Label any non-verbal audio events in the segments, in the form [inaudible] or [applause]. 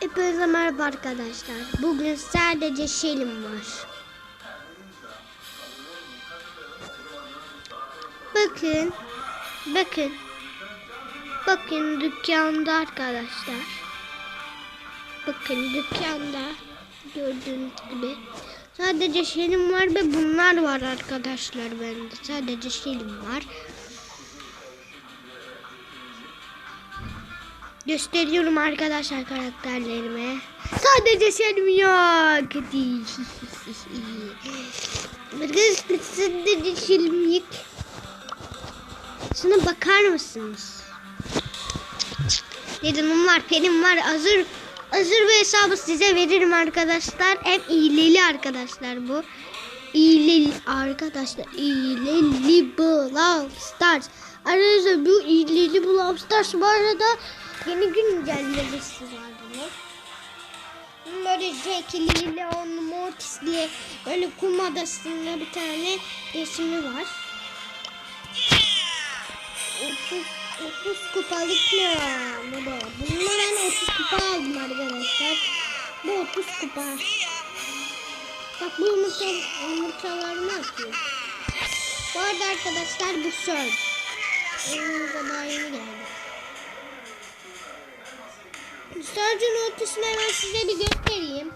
Hepinize merhaba arkadaşlar. Bugün sadece Şelim var. Bakın. Bakın. Bakın dükkanda arkadaşlar. Bakın dükkanda gördüğünüz gibi. Sadece Şelim var ve bunlar var arkadaşlar bende. Sadece Şelim var. Gösteriyorum arkadaşlar karakterlerime. Sadece Şelim yok. Arkadaşlar sadece Şelim yok. Şuna bakar mısınız? Dedim var, penim var. Hazır hazır bir hesabı size veririm arkadaşlar. Hem iyileli arkadaşlar bu. İyileli arkadaşlar. İyileli Brawl Stars. Arkadaşlar bu iyileli Brawl Stars bu arada yeni güncellemesi var bunun. Böyle Jack'li, Leon, Mortis diye böyle kum adasında bir tane resmi var. 30, 30 kupalık ne bu da? Bununla ben 30 kupa aldım arkadaşlar. Bu 30 kupa. Bak bu yumurta, yumurtalarını atıyor. Bu arada arkadaşlar bu söz. Önümüze daha yeni geldi. Sörcün ultisini hemen size bir göstereyim.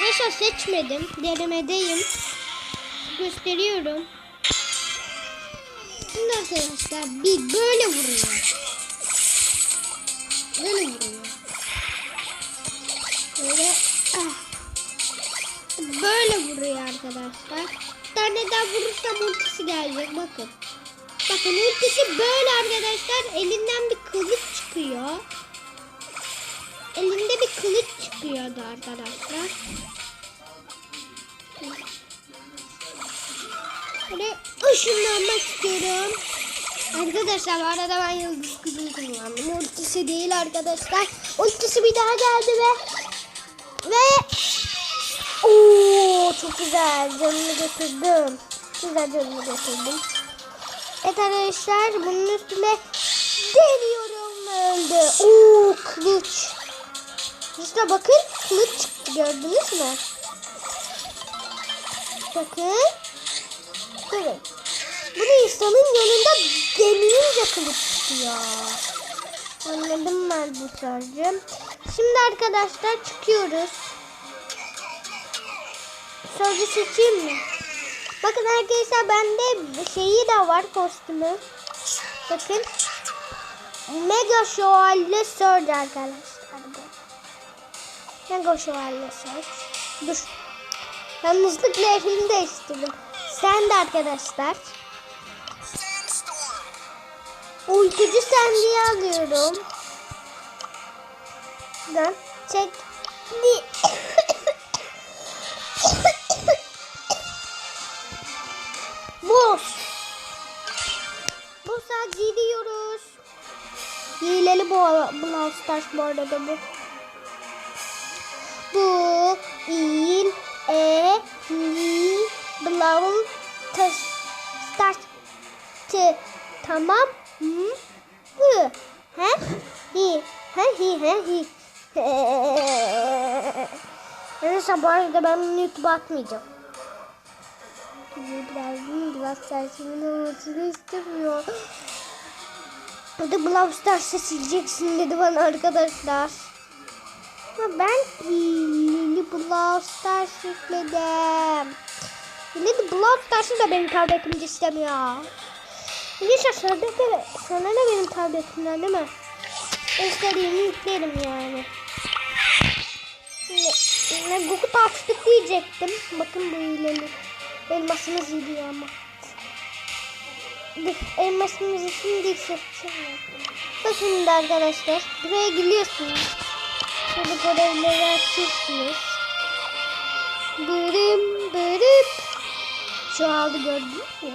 Mesela seçmedim. Denemedeyim. Gösteriyorum. Şimdi arkadaşlar bir böyle vuruyor. Böyle vuruyor. Böyle ah. Böyle vuruyor arkadaşlar. Bir tane daha vurursam ultisi gelecek bakın. Bakın ultisi böyle arkadaşlar. Elinden bir kılıç çıkıyor. Elinde bir kılıç çıkıyordu arkadaşlar. Böyle ışınlanmak istiyorum. Arkadaşlar bu arada ben yıldız kızını kullandım. Ultisi değil arkadaşlar. Ultisi bir daha geldi ve ve Oo çok güzel canını götürdüm. Güzel canını götürdüm. Evet arkadaşlar bunun üstüne deniyorum öldü. Oo kılıç. İşte bakın kılıç çıktı gördünüz mü? Bakın. Durun. Bunu insanın yanında denilince kılıç çıkıyor. Anladım ben bu sözcüğüm. Şimdi arkadaşlar çıkıyoruz. Sözcü seçeyim mi? Bakın arkadaşlar bende şeyi de var kostümü. Bakın. Mega şövalye Surge arkadaşlar. Mega şövalye Surge. Dur. Yanlışlıkla elini değiştirdim. Sen de arkadaşlar. Uykucu sendiği alıyorum. Buradan çek. [coughs] Boş. Hileli bu Brawl Stars bu arada bu. Bu il e li Brawl Stars T tamam mı? Hı. He? Hi. He hi he hi. [laughs] Neyse bu arada ben bunu YouTube'a atmayacağım. Biraz biraz sersimin olmasını istemiyor. Hadi Brawl Stars'ı sileceksin dedi bana arkadaşlar. Ama ben yükledim. Yine de Brawl Stars'ı da benim tabletimde istemiyor. Neyse sana da sana ne benim tabletimden değil mi? İstediğimi yüklerim yani. Ne, ne açtık diyecektim. Bakın bu ileri. Elmasımız gidiyor ama. Elmasımızı şimdi seçeceğim. Bakın şimdi arkadaşlar. Buraya geliyorsunuz. Şöyle görevleri açıyorsunuz. Bırım bırıp. Şu aldı gördünüz mü?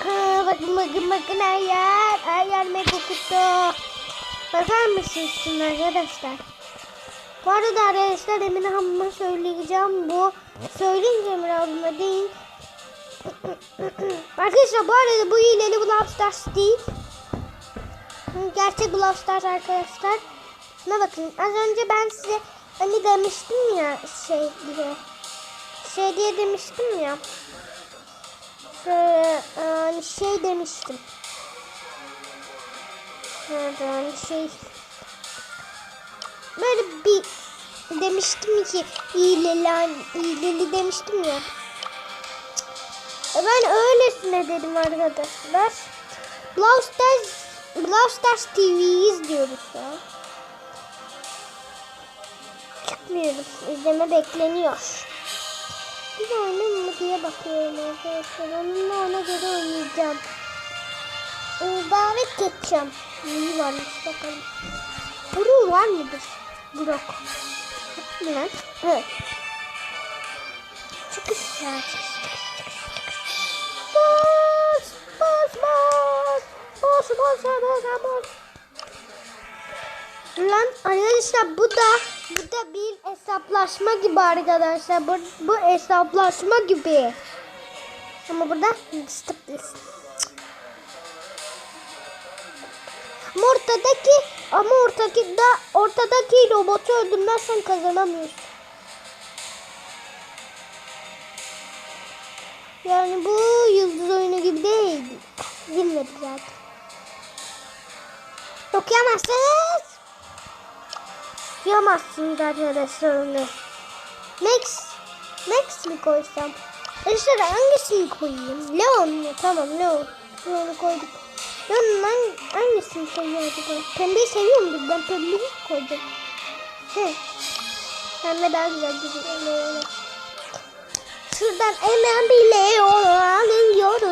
Aa, bakın bakın bakın her yer. Her yer mega kutu. Bakar mısınız şuna arkadaşlar? Bu arada arkadaşlar Emine Hanım'a söyleyeceğim. Bu söyleyince Emine Hanım'a değil. Arkadaşlar bu arada bu hileli Brawl Stars değil. Gerçek Brawl Stars arkadaşlar. Şuna bakın. Az önce ben size hani demiştim ya şey diye. Şey diye demiştim ya. Şöyle hani şey demiştim. Nerede hani şey. Böyle bir demiştim ki iyileli, iyileli demiştim ya. Ben öylesine dedim arkadaşlar. Brawl Stars TV'yi izliyoruz şu an. Çıkmıyoruz. İzleme bekleniyor. Bir oynayayım mı diye bakıyorum arkadaşlar. Onunla ona göre oynayacağım. Ee, davet geçeceğim. Neyi varmış bakalım. Buru var mıdır? Brok. Lan? Evet. Çıkış ya. Bas, bas, bas, bas. Lan arkadaşlar bu da bu da bir hesaplaşma gibi arkadaşlar. Bu, bu hesaplaşma gibi. Ama burada stop this. Ama ortadaki ama ortadaki da ortadaki robotu öldürmezsen kazanamıyorsun. Yani bu yıldız oyunu gibi değil. Bilmedi zaten. Okuyamazsınız. Okuyamazsınız arkadaşlar onu. Max. Max mi koysam? Arkadaşlar hangisini koyayım? Leon mu? Tamam Leon. Leon'u koyduk. Leon'un hang- hangisini seviyor acaba? Pembeyi seviyor mudur? Ben pembeyi koydum. He. Pembe daha güzel duruyor. Şuradan hemen bir Leon alıyoruz.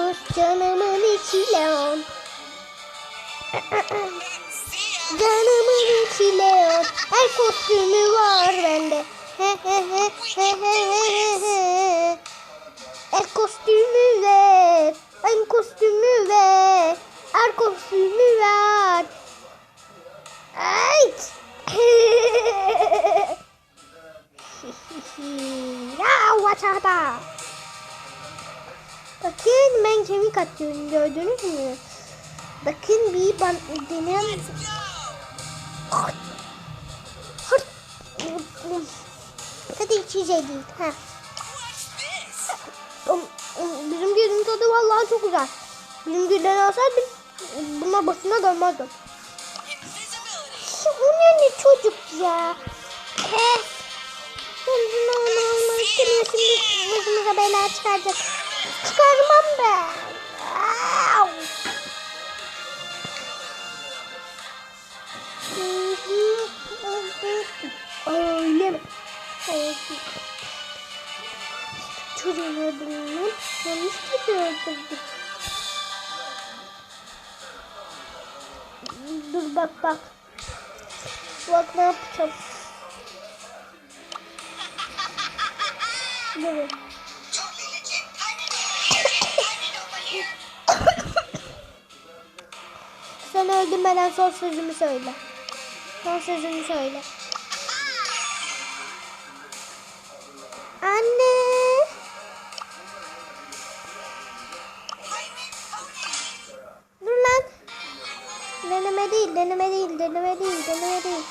Canımın içi Leon. Her kostümü var bende. He he he he he he he. El kostümü ver. El kostümü ver. El kostümü ver. Ay. [laughs] ya vaçada. Bakın ben kemik atıyorum gördünüz mü? Bakın bir ben denem. Hadi içeceğiz. Ha. Bizim gelin tadı vallahi çok güzel. Bizim gelin olsaydı buna başına gelmezdim. O ne çocuk ya? He. Ben bunu onu olmak istemiyor. Şimdi başımıza bela çıkaracak. Çıkarmam ben. Au. Öyle mi? Evet. Çocuğun öldürümünü yanlış öldürdüm. Dur bak bak. Bak ne yapacağım. Dur. Sen öldürmeden son sözümü söyle. Son sözümü söyle. Deneme değil, deneme değil, deneme değil, deneme değil.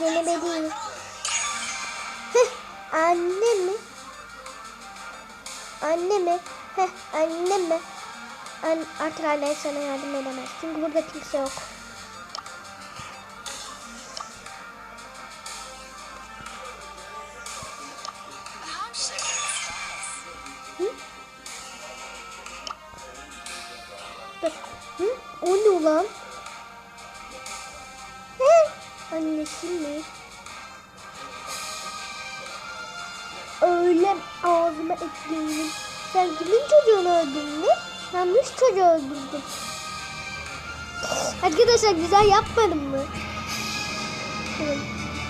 Deneme değil. Heh, anne mi? Anne mi? Heh, anne mi? An artık annen sana yardım edemez. Çünkü burada kimse yok. Annesi mi? Öyle ağzıma ekleyin. Sen kimin çocuğunu öldürdün? Yanlış çocuğu öldürdün. Arkadaşlar güzel yapmadım mı? Evet.